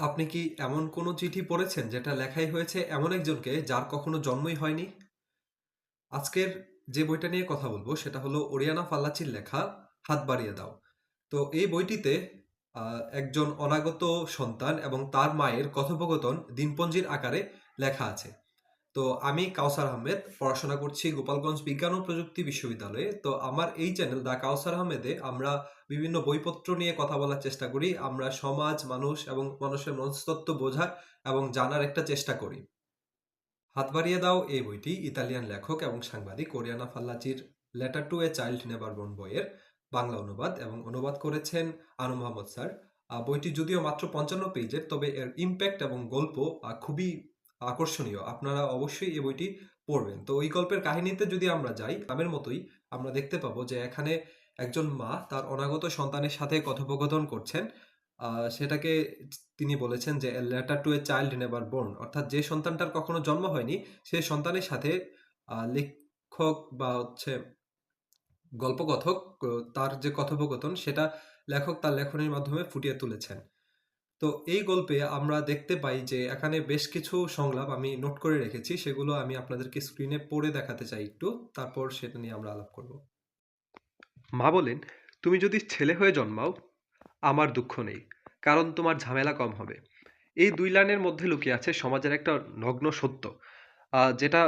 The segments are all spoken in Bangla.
আপনি কি এমন কোনো চিঠি পড়েছেন যেটা লেখাই হয়েছে এমন একজনকে যার কখনো জন্মই হয়নি? আজকের যে বইটা নিয়ে কথা বলব সেটা হলো ওরিয়ানা ফাল্লাচির লেখা 'হাত বাড়িয়ে দাও'। তো এই বইটিতে একজন অনাগত সন্তান এবং তার মায়ের কথোপকথন দিনপঞ্জির আকারে লেখা আছে। তো আমি কাউসার আহমেদ পড়াশোনা করছি গোপালগঞ্জ বিজ্ঞান ও প্রযুক্তি বিশ্ববিদ্যালয়ে। তো আমার এই চ্যানেল দ্য কাউসার আহমেদে আমরা বিভিন্ন বইপত্র নিয়ে কথা বলার চেষ্টা করি। আমরা সমাজ, মানুষ এবং মানুষের মনস্তত্ত্ব বোঝার এবং জানার একটা চেষ্টা করি। হাত বাড়িয়ে দাও এই বইটি ইতালিয়ান লেখক এবং সাংবাদিক কোরিয়ানা ফাল্লাচির letter to a child never born বইয়ের বাংলা অনুবাদ এবং অনুবাদ করেছেন আনু মোহাম্মদ স্যার। বইটি যদিও মাত্র ৫৫ পেজের তবে এর ইমপ্যাক্ট এবং গল্প খুবই আকর্ষণীয়। আপনারা অবশ্যই এই বইটি পড়বেন। তো ওই গল্পের কাহিনীতে যদি আমরা যাই, নামের মতোই আমরা দেখতে পাবো যে এখানে একজন মা তার অনাগত সন্তানের সাথে কথোপকথন করছেন। সেটাকে তিনি বলেছেন যে, "a letter to a child never born" অর্থাৎ যে সন্তানটার কখনো জন্ম হয়নি, সে সন্তানের সাথে লেখক বা হচ্ছে গল্পকথক তার যে কথোপকথন সেটা লেখক তার লেখনীর মাধ্যমে ফুটিয়ে তুলেছেন। তো এই গল্পে আমরা দেখতে পাই যে এখানে বেশ কিছু সংলাপ আমি নোট করে রেখেছি। সেগুলো আমি আপনাদেরকে স্ক্রিনে পড়ে দেখাতে চাই একটু। তারপর সেটা নিয়ে আমরা আলাপ করব। মা বলেন, "তুমি যদি ছেলে হয়ে জন্মাও, আমার দুঃখ নেই। কারণ তোমার ঝামেলা কম হবে।" এই দুই লাইনের মধ্যে লুকিয়ে আছে সমাজের একটা নগ্ন সত্য। যেটা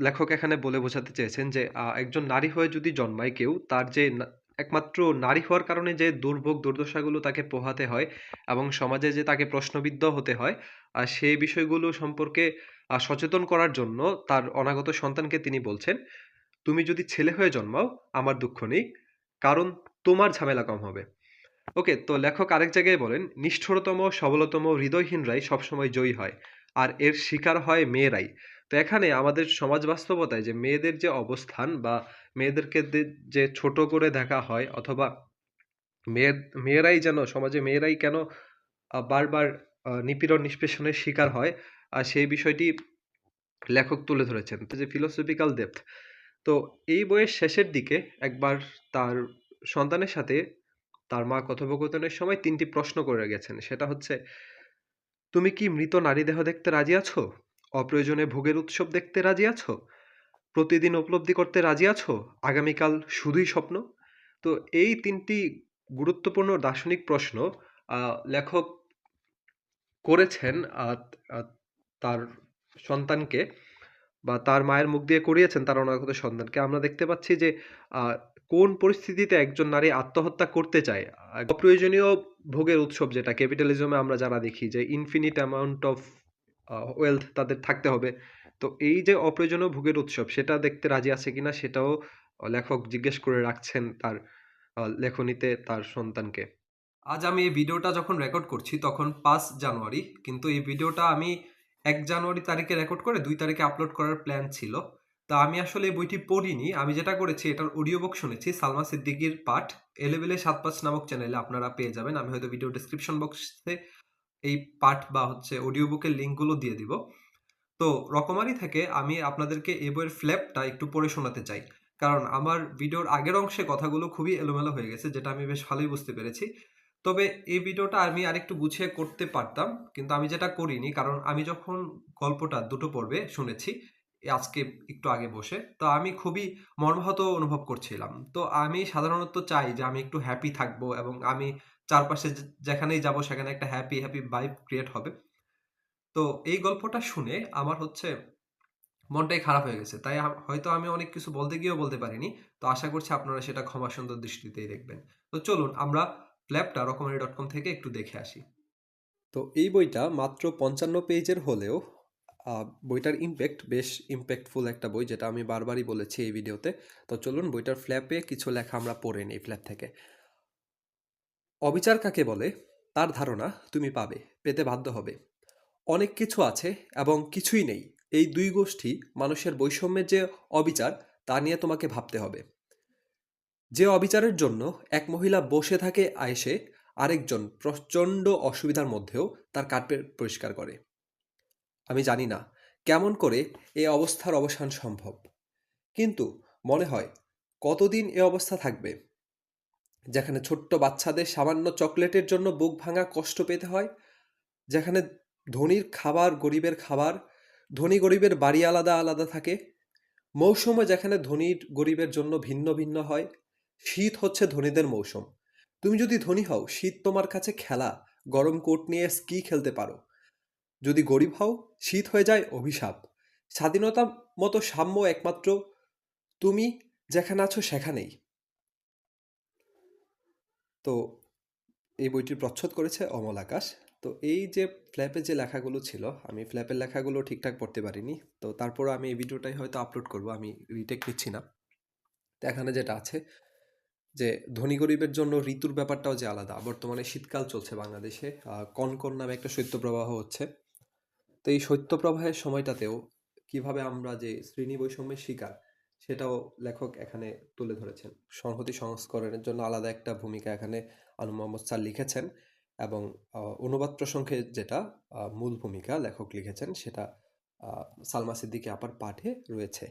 লেখক এখানে বলে বোঝাতে চেয়েছেন যে, একজন নারী হয়ে যদি জন্মায় কেউ, তার যে একমাত্র নারী হওয়ার কারণে যে দুর্ভোগ দুর্দশাগুলো তাকে পোহাতে হয় এবং সমাজে যে তাকে প্রশ্নবিদ্ধ হতে হয়, আর সেই বিষয়গুলো সম্পর্কে সচেতন করার জন্য তার অনাগত সন্তানকে তিনি বলছেন, "তুমি যদি ছেলে হয়ে জন্মাও, আমার দুঃখ নেই। কারণ তোমার ঝামেলা কম হবে।" ওকে, তো লেখক আরেক জায়গায় বলেন, "নিষ্ঠুরতম, সবলতম, হৃদয়হীনরাই সবসময় জয়ী হয়। আর এর শিকার হয় মেয়েরাই।" তো এখানে আমাদের সমাজ বাস্তবতায় যে মেয়েদের যে অবস্থান বা মেয়েদেরকে যে ছোট করে দেখা হয় অথবা মেয়ে মেয়েরাই যেন সমাজে মেয়েরাই কেন বারবার নিপীড়ন নিষ্পেষণের শিকার হয়, আর সেই বিষয়টি লেখক তুলে ধরেছেন। তো যে philosophical depth তো এই বইয়ের শেষের দিকে একবার তার সন্তানের সাথে তার মা কথোপকথনের সময় তিনটি প্রশ্ন করে গেছেন। সেটা হচ্ছে, "তুমি কি মৃত নারী দেহ দেখতে রাজি আছো? অপ্রয়োজনে ভোগের উৎসব দেখতে রাজি আছো? প্রতিদিন উপলব্ধি করতে রাজি আছো? আগামীকাল শুধুই স্বপ্ন?" তো এই তিনটি গুরুত্বপূর্ণ দার্শনিক প্রশ্ন লেখক করেছেন তার সন্তানকে বা তার মায়ের মুখ দিয়ে করিয়েছেন তার অনাগত সন্তানকে। আমরা দেখতে পাচ্ছি যে কোন পরিস্থিতিতে একজন নারী আত্মহত্যা করতে চায়। অপ্রয়োজনীয় ভোগের উৎসব যেটা ক্যাপিটালিজমে আমরা যারা দেখি যে ইনফিনিট অ্যামাউন্ট অফ ওয়েলথ তাদের থাকতে হবে। তো এই যে অপ্রয়োজনীয় ভোগের উৎসব, সেটা দেখতে রাজি আছে কিনা সেটাও লেখক জিজ্ঞেস করে রাখছেন তার লেখনীতে তার সন্তানকে। আজ আমি এই ভিডিওটা যখন রেকর্ড করছি তখন পাঁচ জানুয়ারি। কিন্তু এই ভিডিওটা আমি এক জানুয়ারি তারিখে রেকর্ড করে দুই তারিখে আপলোড করার প্ল্যান ছিল। তা আমি আসলে এই বইটি পড়িনি। আমি যেটা করেছি, এটার অডিও বুক শুনেছি, সালমা সিদ্দিকির পাঠ। এলেবেলে সাত পাঁচ নামক চ্যানেলে আপনারা পেয়ে যাবেন। আমি হয়তো ভিডিও ডিসক্রিপশন বক্সে এই পাঠ বা হচ্ছে অডিও বুকের লিঙ্কগুলো দিয়ে দিব। তো রকমারি থেকে আমি আপনাদেরকে এই বইয়ের ফ্ল্যাপটা একটু পড়ে শোনাতে চাই। কারণ আমার ভিডিওর আগের অংশে কথাগুলো খুবই এলোমেলো হয়ে গেছে যেটা আমি বেশ ভালোই বুঝতে পেরেছি। তবে এই ভিডিওটা আমি আরেকটু গুছিয়ে করতে পারতাম। কিন্তু আমি যেটা করিনি কারণ আমি যখন গল্পটা দুটো পর্বে শুনেছি, আজকে একটু আগে বসে, তো আমি খুবই মর্মাহত অনুভব করছিলাম। তো আমি সাধারণত চাই যে আমি একটু হ্যাপি থাকব এবং আমি চারপাশে যেখানেই যাব সেখানে একটা হ্যাপি, হ্যাপি ভাইব ক্রিয়েট হবে। তো এই গল্পটা শুনে আমার হচ্ছে মনটাই খারাপ হয়ে গেছে। তাই হয়তো আমি অনেক কিছু বলতে গিয়েও বলতে পারিনি। তো আশা করছি আপনারা সেটা ক্ষমা সুন্দর দৃষ্টিতেই দেখবেন। তো চলুন আমরা ফ্ল্যাপটা রকমারি ডট কম থেকে একটু দেখে আসি। তো এই বইটা মাত্র ৫৫ পেজের হলেও বইটার ইমপ্যাক্ট বেশ ইমপ্যাক্টফুল একটা বই যেটা আমি বারবারই বলেছি এই ভিডিওতে। তো চলুন বইটার ফ্ল্যাপে কিছু লেখা আমরা পড়ে নেই ফ্ল্যাপ থেকে। অবিচার কাকে বলে? তার ধারণা তুমি পাবে, পেতে বাধ্য হবে। অনেক কিছু আছে এবং কিছুই নেই। এই দুই গোষ্ঠী মানুষের বৈষম্যের যে অবিচার তা নিয়ে তোমাকে ভাবতে হবে। যে অবিচারের জন্য এক মহিলা বসে থাকে আয়েসে আরেকজন প্রচণ্ড অসুবিধার মধ্যেও তার কার্পেট পরিষ্কার করে। আমি জানি না কেমন করে এ অবস্থার অবসান সম্ভব। কিন্তু মনে হয় কতদিন এ অবস্থা থাকবে? যেখানে ছোট্ট বাচ্চাদের সামান্য চকলেটের জন্য বুক ভাঙা কষ্ট পেতে হয়, যেখানে ধনীর খাবার গরিবের খাবার, ধনী গরিবের বাড়ি আলাদা আলাদা থাকে মৌসুমে যেখানে ধনীর গরিবের জন্য ভিন্ন ভিন্ন হয়, শীত হচ্ছে ধনীদের মৌসুম। তুমি যদি ধনী হও, শীত তোমার কাছে খেলা, গরম কোট নিয়ে স্কি খেলতে পারো। যদি গরিব হও, শীত হয়ে যায় অভিশাপ। স্বাধীনতা মতো সাম্য একমাত্র তুমি যেখানে আছো সেখানেই। তো এই বইটির প্রচ্ছদ করেছে অমল আকাশ। তো এই যে ফ্ল্যাপে যে লেখাগুলো ছিল, আমি ফ্ল্যাপের লেখাগুলো ঠিকঠাক পড়তে পারিনি। তো তারপর আমি এই ভিডিওটাই হয়তো আপলোড করব, আমি রিটেক নিচ্ছি না। তো এখানে যেটা আছে যে ধনী গরিবের জন্য ঋতুর ব্যাপারটাও যে আলাদা, বর্তমানে শীতকাল চলছে বাংলাদেশে কনকন নামে একটা শৈত্যপ্রবাহ হচ্ছে। তো এই শৈত্যপ্রবাহের সময়টাতেও কীভাবে আমরা যে শ্রেণি বৈষম্যের শিকার সেটাও লেখক এখানে তুলে ধরেছেন। সংহতি সংস্করণের জন্য আলাদা একটা ভূমিকা এখানে আনু মোহাম্মদ স্যার লিখেছেন এবং অনুবাদ প্রসঙ্গে যেটা মূল ভূমিকা লেখক লিখেছেন সেটা সালমা সিদ্দিকী আপার পাঠে রয়েছে।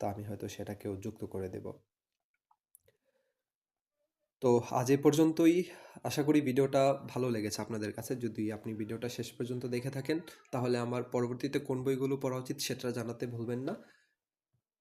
তা আমি হয়তো সেটাকেও যুক্ত করে দেব। তো আজ এ পর্যন্তই। আশা করি ভিডিওটা ভালো লেগেছে আপনাদের কাছে। যদি আপনি ভিডিওটা শেষ পর্যন্ত দেখে থাকেন, তাহলে আমার পরবর্তীতে কোন বইগুলো পড়া উচিত সেটা জানাতে ভুলবেন না।